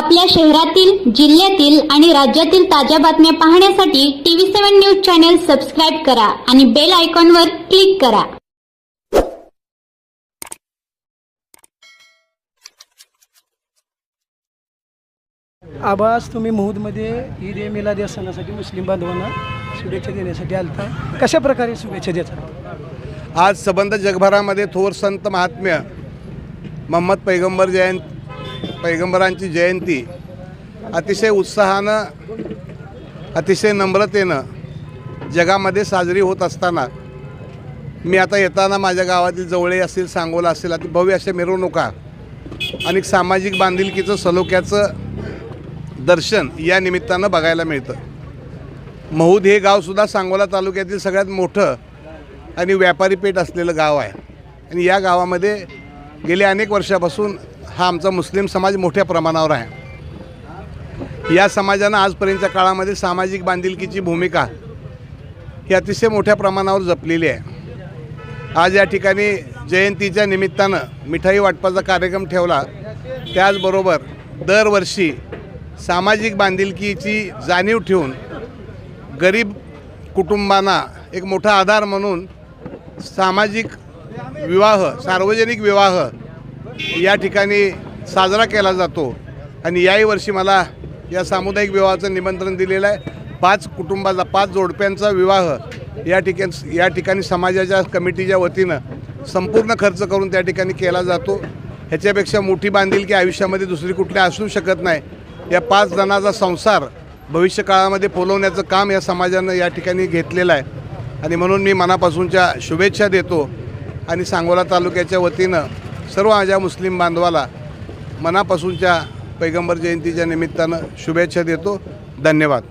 आपल्या शहरातील जिल्ह्यातील आणि राज्यातील ताज्या बातम्या पाहण्यासाठी TV seven news channel subscribe करा आणि बेल आयकॉनवर क्लिक करा. आबाज तुम्ही महूदमध्ये ईद ए मिलाद या सणासाठी मुस्लिम बांधवांना शुभेच्छा देण्यासाठी आलता. कशा प्रकारे शुभेच्छा देतात आज सबंध जगभरामध्ये थोर संत महात्म्य मोहम्मद पैगंबर जयंत पैगंबरांची जयंती अतिशय उत्साहानं अतिशय नम्रतेनं जगामध्ये साजरी होत असताना मी आता येताना माझ्या गावातील जवळे असतील सांगोला असेल अति भव्य अशा मिरवणुका आणि सामाजिक बांधिलकीचं सलोख्याचं दर्शन या निमित्तानं बघायला मिळतं. महूद हे गावसुद्धा सांगोला तालुक्यातील सगळ्यात मोठं आणि व्यापारी पेठ असलेलं गाव आहे. आणि या गावामध्ये गेल्या अनेक वर्षापासून हा आमचा मुस्लिम समाज मोठ्या प्रमाणावर आहे. या समाजानं आजपर्यंतच्या काळामध्ये सामाजिक बांधिलकीची भूमिका ही अतिशय मोठ्या प्रमाणावर जपलेली आहे. आज या ठिकाणी जयंतीच्या निमित्तानं मिठाई वाटपाचा कार्यक्रम ठेवला. त्याचबरोबर दरवर्षी सामाजिक बांधिलकीची जाणीव ठेवून गरीब कुटुंबांना एक मोठा आधार म्हणून सामाजिक विवाह सार्वजनिक विवाह या ठिकाणी साजरा केला जातो. आणि याही वर्षी मला या सामुदायिक विवाहाचं निमंत्रण दिलेलं आहे. पाच कुटुंबाचा पाच जोडप्यांचा विवाह या ठिकाणी या ठिकाणी समाजाच्या कमिटीच्या वतीनं संपूर्ण खर्च करून त्या ठिकाणी केला जातो. ह्याच्यापेक्षा मोठी बांधिलकी आयुष्यामध्ये दुसरी कुठली असू शकत नाही. या पाच जणांचा संसार भविष्य काळामध्ये फुलवण्याचं काम या समाजानं या ठिकाणी घेतलेलं आहे. आणि म्हणून मी मनापासूनच्या शुभेच्छा देतो. आणि सांगोला तालुक्याच्या वतीनं सर्व माझ्या मुस्लिम बांधवाला मनापासूनच्या पैगंबर जयंतीच्या निमित्तानं शुभेच्छा देतो. धन्यवाद.